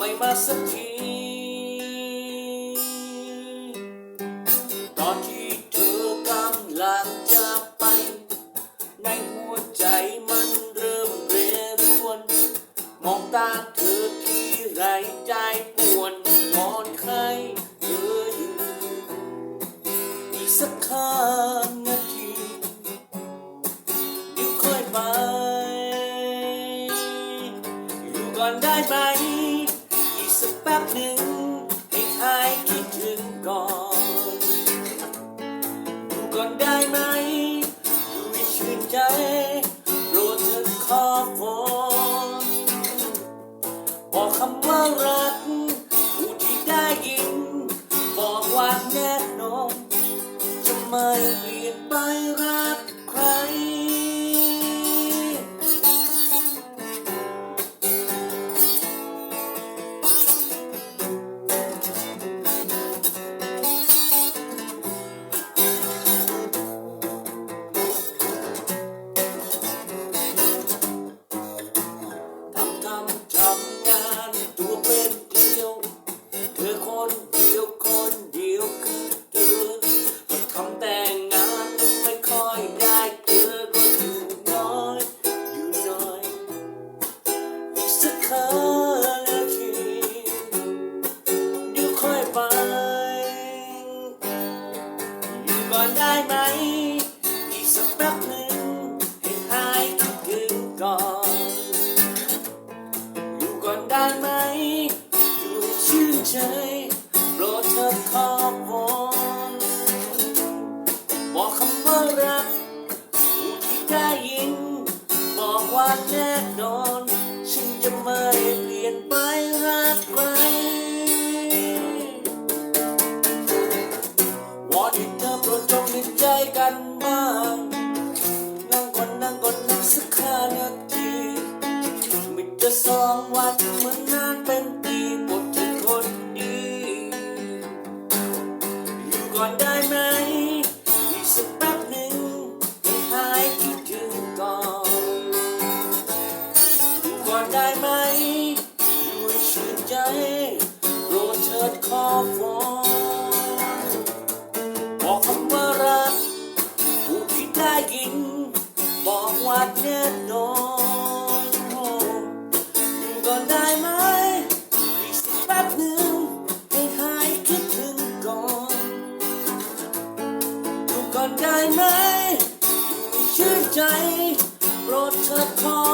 ไม่มาสักที ตอนที่เธอกำลังจะไป ในหัวใจมันเริ่มเรรวน มองตาเธอที่ไรใจปวนมอนใครเธออยู่อีกสักข้านาทีเดี๋ยวค่อยไป อยู่ก่อนได้ไหม ป๊บหนึ่งให้หายคิดถึงก่อนอยู่ก่อนได้ไหมอยู่ให้ชื่นใจโปรดเธอขอฝนบอกคำว่ารักผู้ที่ได้ยิน บอกว่าแน่นอนจะไม่ ก่อนได้ไหม อีกสักแป๊บหนึ่งให้หายคิดถึงก่อน อยู่ก่อนได้ไหม อยู่ให้ชื่นใจโปรดเธอขอบวอนบอกคำว่ารักผู้ที่ได้ยิน บอกว่าแน่นอน ฉันจะไม่เปลี่ยนไป โปรดจงดิ้นใจกันบ้างนั่งก่อนนั่งก่อนนั่งสักห้านาทีไม่จะสองวันเหมือนนานเป็น ยิง บอกว่าเน่นอนอยู่ก่อนได้ไหมอีกสักแป๊บหนึ่งให้หายคิดถึงก่อนอยู่ก่อนได้ไหมอยู่ชื่นใจโปรดเธอขอ